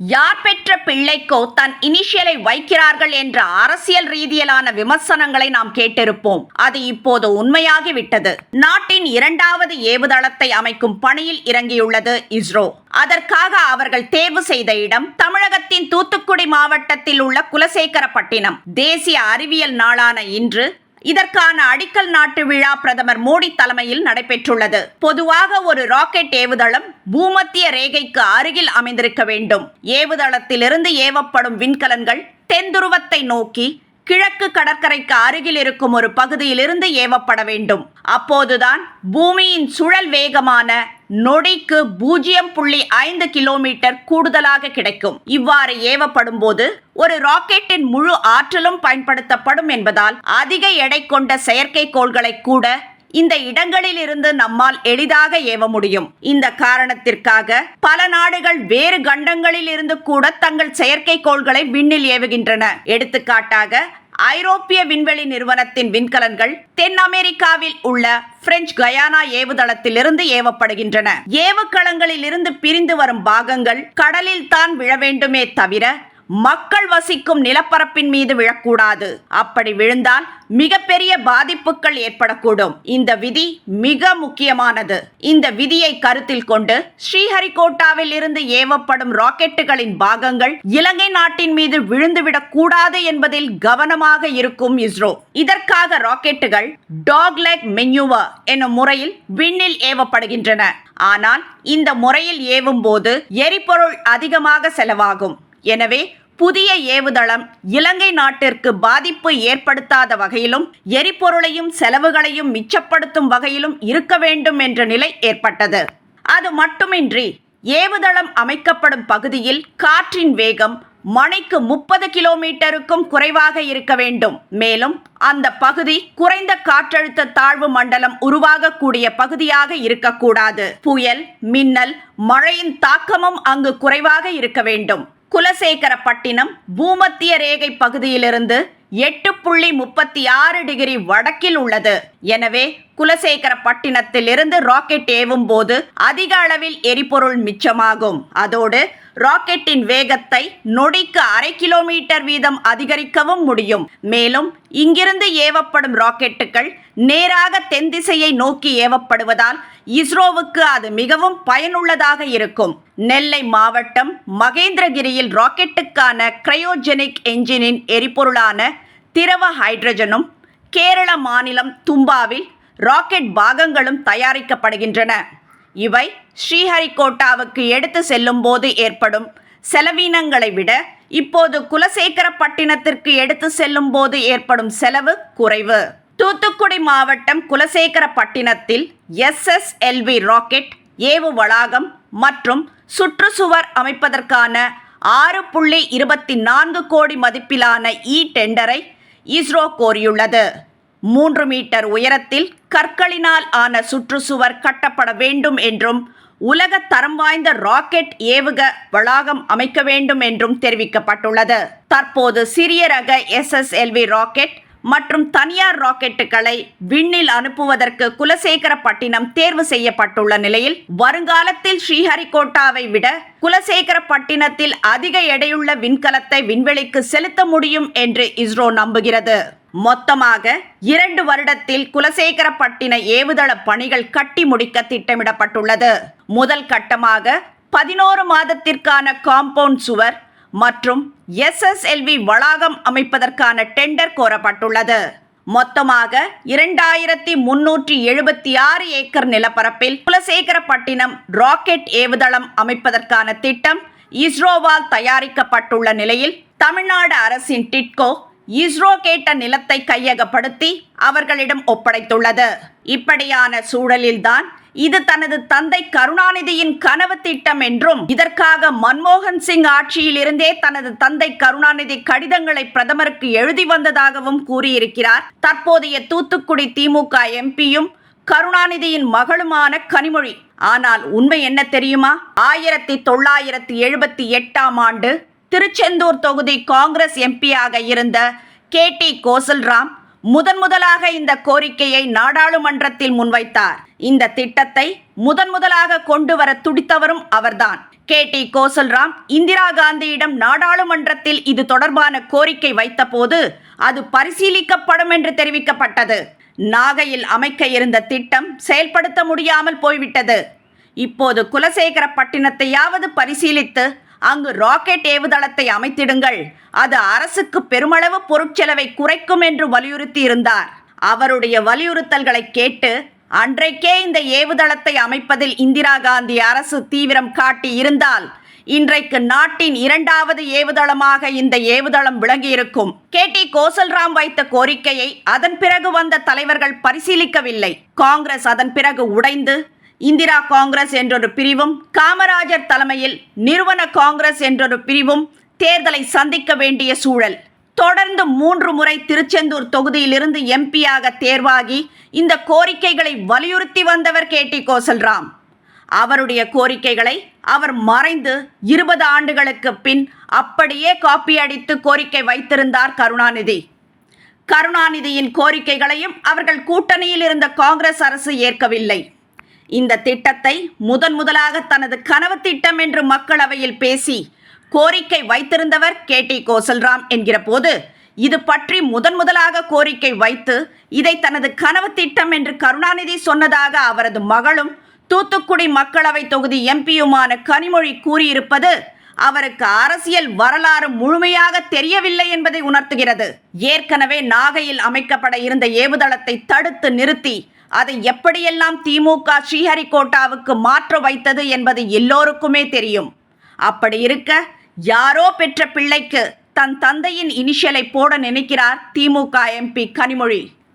யார் பெற்ற பிள்ளைக்கோ தன் இனிஷியலை வைக்கிறார்கள் என்ற அரசியல் ரீதியிலான விமர்சனங்களை நாம் கேட்டிருப்போம். அது இப்போது உண்மையாகிவிட்டது. நாட்டின் இரண்டாவது ஏவுதளத்தை அமைக்கும் பணியில் இறங்கியுள்ளது இஸ்ரோ. அதற்காக அவர்கள் தேர்வு செய்த இடம் தமிழகத்தின் தூத்துக்குடி மாவட்டத்தில் உள்ள குலசேகரப்பட்டினம். தேசிய அறிவியல் நாளான இன்று இதற்கான அடிக்கல் நாட்டு விழா பிரதமர் மோடி தலைமையில் நடைபெற்றுள்ளது. பொதுவாக ஒரு ராக்கெட் ஏவுதளம் பூமத்திய ரேகைக்கு அருகில் அமைந்திருக்க வேண்டும். ஏவுதளத்திலிருந்து ஏவப்படும் விண்கலன்கள் தென்துருவத்தை நோக்கி கிழக்கு கடற்கரைக்கு அருகில் இருக்கும் ஒரு பகுதியிலிருந்து ஏவப்பட வேண்டும். அப்போதுதான் பூமியின் சுழல் வேகமான நொடிக்கு பூஜ்ஜியம் புள்ளி ஐந்து கிலோமீட்டர் கூடுதலாக கிடைக்கும். இவ்வாறு ஏவப்படும் போது ஒரு ராக்கெட்டின் முழு ஆற்றலும் பயன்படுத்தப்படும் என்பதால் அதிக எடை கொண்ட செயற்கைக்கோள்களை கூட இந்த இடங்களில் இருந்து நம்மால் எளிதாக ஏவ முடியும். இந்த காரணத்திற்காக பல நாடுகள் வேறு கண்டங்களில் இருந்து கூட தங்கள் செயற்கைக்கோள்களை விண்ணில் ஏவுகின்றன. எடுத்துக்காட்டாக ஐரோப்பிய விண்வெளி நிறுவனத்தின் விண்கலன்கள் தென் அமெரிக்காவில் உள்ள பிரெஞ்சு கயானா ஏவுதளத்திலிருந்து ஏவப்படுகின்றன. ஏவுகளங்களில் இருந்து பிரிந்து வரும் பாகங்கள் கடலில் தான் விழ வேண்டுமே தவிர மக்கள் வசிக்கும் நிலப்பரப்பின் மீது விழக்கூடாது. அப்படி விழுந்தால் மிகப்பெரிய பாதிப்புகள் ஏற்படக்கூடும். இந்த விதி மிக முக்கியமானது. இந்த விதியை கருத்தில் கொண்டு ஸ்ரீஹரிகோட்டாவில் இருந்து ஏவப்படும் ராக்கெட்டுகளின் பாகங்கள் இலங்கை நாட்டின் மீது விழுந்துவிடக் கூடாது என்பதில் கவனமாக இருக்கும் இஸ்ரோ. இதற்காக ராக்கெட்டுகள் டாக்லெக் மென்யூவா எனும் முறையில் விண்ணில் ஏவப்படுகின்றன. ஆனால் இந்த முறையில் ஏவும் போது எரிபொருள் அதிகமாக செலவாகும். எனவே புதிய ஏவுதளம் இலங்கை நாட்டிற்கு பாதிப்பு ஏற்படுத்தாத வகையிலும் எரிபொருளையும் செலவுகளையும் மிச்சப்படுத்தும் வகையிலும் இருக்க வேண்டும் என்ற நிலை ஏற்பட்டது. அது மட்டுமின்றி ஏவுதளம் அமைக்கப்படும் பகுதியில் காற்றின் வேகம் மணிக்கு முப்பது கிலோமீட்டருக்கும் குறைவாக இருக்க வேண்டும். மேலும் அந்த பகுதி குறைந்த காற்றழுத்த தாழ்வு மண்டலம் உருவாகக்கூடிய பகுதியாக இருக்கக்கூடாது. புயல் மின்னல் மழையின் தாக்கமும் அங்கு குறைவாக இருக்க வேண்டும். குலசேகரப்பட்டினம் பூமத்திய ரேகை பகுதியிலிருந்து எட்டு புள்ளி முப்பத்தி ஆறு டிகிரி வடக்கில் உள்ளது. எனவே குலசேகர இருந்து ராக்கெட் ஏவும் போது அதிக அளவில் எரிபொருள் மிச்சமாகும். அதோடு ராக்கெட்டின் வேகத்தை நொடிக்கு அரை கிலோமீட்டர் வீதம் அதிகரிக்கவும் முடியும். மேலும் இங்கிருந்து ஏவப்படும் ராக்கெட்டுகள் நேராக தென் திசையை நோக்கி ஏவப்படுவதால் இஸ்ரோவுக்கு அது மிகவும் பயனுள்ளதாக இருக்கும். நெல்லை மாவட்டம் மகேந்திரகிரியில் ராக்கெட்டுக்கான கிரையோஜெனிக் என்ஜினின் எரிபொருளான திரவ ஹைட்ரஜனும் கேரள மாநிலம் தும்பாவில் ராக்கெட் பாகங்களும் தயாரிக்கப்படுகின்றன. இவை ஸ்ரீஹரிகோட்டாவுக்கு எடுத்து செல்லும் போது ஏற்படும் செலவீனங்களை விட இப்போது குலசேகரப்பட்டினத்திற்கு எடுத்து செல்லும் போது ஏற்படும் செலவு குறைவு. தூத்துக்குடி மாவட்டம் குலசேகரப்பட்டினத்தில் எஸ்எஸ்எல்வி ராக்கெட் ஏவு வளாகம் மற்றும் சுற்றுச்சுவர் அமைப்பதற்கான ஆறு புள்ளி இருபத்தி நான்கு கோடி மதிப்பிலான இ டெண்டரை இஸ்ரோ கோரியுள்ளது. மூன்று மீட்டர் உயரத்தில் கற்களினால் ஆன சுற்றுச்சுவர் கட்டப்பட வேண்டும் என்றும் உலக தரம் வாய்ந்த ராக்கெட் ஏவுக வளாகம் அமைக்க வேண்டும் என்றும் தெரிவிக்கப்பட்டுள்ளது. தற்போது சிறிய ரக எஸ்எஸ்எல்வி ராக்கெட் மற்றும் தனியார் ராக்கெட்டுகளை விண்ணில் அனுப்புவதற்கு குலசேகரப்பட்டினம் தேர்வு செய்யப்பட்டுள்ள நிலையில் வருங்காலத்தில் ஸ்ரீஹரிகோட்டாவை விட குலசேகரப்பட்டினத்தில் அதிக எடையுள்ள விண்கலத்தை விண்வெளிக்கு செலுத்த முடியும் என்று இஸ்ரோ நம்புகிறது. மொத்தமாக இரண்டு வருடத்தில் குலசேகரப்பட்டின ஏவுதள பணிகள் கட்டி முடிக்க திட்டமிடப்பட்டுள்ளது. முதல் கட்டமாக பதினோரு மாதத்திற்கான காம்பவுண்ட் சுவர் மற்றும் எஸ்எஸ்எல்வி வளாகம் அமைப்பதற்கான டெண்டர் கோரப்பட்டுள்ளது. மொத்தமாக இரண்டாயிரத்தி முன்னூற்றி எழுபத்தி ஆறு ஏக்கர் நிலப்பரப்பில் குலசேகரப்பட்டினம் ராக்கெட் ஏவுதளம் அமைப்பதற்கான திட்டம் இஸ்ரோவால் தயாரிக்கப்பட்டுள்ள நிலையில் தமிழ்நாடு அரசின் டிட்கோ இஸ்ரோ கேட்ட நிலத்தை கையகப்படுத்தி அவர்களிடம் ஒப்படைத்துள்ளது. இப்படியான சூழலில்தான் இது தனது தந்தை கருணாநிதியின் கனவு திட்டம் என்றும் இதற்காக மன்மோகன் சிங் ஆட்சியில் இருந்தே தனது தந்தை கருணாநிதி கடிதங்களை பிரதமருக்கு எழுதி வந்ததாகவும் கூறியிருக்கிறார். தற்போதைய தூத்துக்குடி திமுக எம்பியும் கருணாநிதியின் மகளுமான கனிமொழி. ஆனால் உண்மை என்ன தெரியுமா? ஆயிரத்தி தொள்ளாயிரத்தி எழுபத்தி எட்டாம் ஆண்டு திருச்செந்தூர் தொகுதி காங்கிரஸ் எம்பியாக இருந்த கே டி கோசல்ராம் முதன் முதலாக இந்த கோரிக்கையை நாடாளுமன்றத்தில் முன்வைத்தார். இந்த திட்டத்தை முதன் முதலாக கொண்டு வர துடித்தவரும் அவர்தான். கே. டி. கோசல்ராம் இந்திரா காந்தியிடம் நாடாளுமன்றத்தில் இது தொடர்பான கோரிக்கை வைத்தபோது அது பரிசீலிக்கப்படும் என்று தெரிவிக்கப்பட்டது. நாகையில் அமைக்க இருந்த திட்டம் செயல்படுத்த முடியாமல் போய்விட்டது. இப்போது குலசேகரப்பட்டினத்தையாவது பரிசீலித்து அங்கு ராக்கெட் ஏவுதளத்தை அமைத்திடுங்கள். அது அரசுக்கு பெருமளவு பொருட்செலவை குறைக்கும் என்று வலியுறுத்தி இருந்தார் அவருடைய வலியுறுத்தல்களை கேட்டு அன்றைக்கே இந்த ஏவுதளத்தை அமைப்பதில் இந்திரா காந்தி அரசு தீவிரம் காட்டி இருந்தால் இன்றைக்கு நாட்டின் இரண்டாவது ஏவுதளமாக இந்த ஏவுதளம் விளங்கியிருக்கும். கே. டி. கோசல்ராம் வைத்த கோரிக்கையை அதன் பிறகு வந்த தலைவர்கள் பரிசீலிக்கவில்லை. காங்கிரஸ் அதன் பிறகு உடைந்து இந்திரா காங்கிரஸ் என்றொரு பிரிவும் காமராஜர் தலைமையில் நிறுவன காங்கிரஸ் என்றொரு பிரிவும் தேர்தலை சந்திக்க வேண்டிய சூழல். தொடர்ந்து மூன்று முறை திருச்செந்தூர் தொகுதியிலிருந்து எம்பியாக தேர்வாகி இந்த கோரிக்கைகளை வலியுறுத்தி வந்தவர் கே. டி. கோசல்ராம். அவருடைய கோரிக்கைகளை அவர் மறைந்து இருபது ஆண்டுகளுக்கு பின் அப்படியே காப்பி அடித்து கோரிக்கை வைத்திருந்தார் கருணாநிதி. கருணாநிதியின் கோரிக்கைகளையும் அவர்கள் கூட்டணியில் இருந்த காங்கிரஸ் அரசு ஏற்கவில்லை. இந்த திட்டத்தை முதன் முதலாக தனது கனவு திட்டம் என்று மக்களவையில் பேசி கோரிக்கை வைத்திருந்தவர் கே டி கோசல்ராம் என்கிற போது இது பற்றி முதன் முதலாக கோரிக்கை வைத்து இதை தனது கனவு திட்டம் என்று கருணாநிதி சொன்னதாக அவரது மகளும் தூத்துக்குடி மக்களவை தொகுதி எம்பியுமான கனிமொழி கூறியிருப்பது அவருக்கு அரசியல் வரலாறு முழுமையாக தெரியவில்லை என்பதை உணர்த்துகிறது. ஏற்கனவே நாகையில் அமைக்கப்பட இருந்த ஏவுதளத்தை தடுத்து நிறுத்தி அதை எப்படியெல்லாம் திமுக ஸ்ரீஹரிகோட்டாவுக்கு மாற்ற வைத்தது என்பது எல்லோருக்குமே தெரியும். அப்படி இருக்க யாரோ பெற்ற பிள்ளைக்கு தன் தந்தையின் இனிஷியலை போட நினைக்கிறார் திமுக எம்பி கனிமொழி.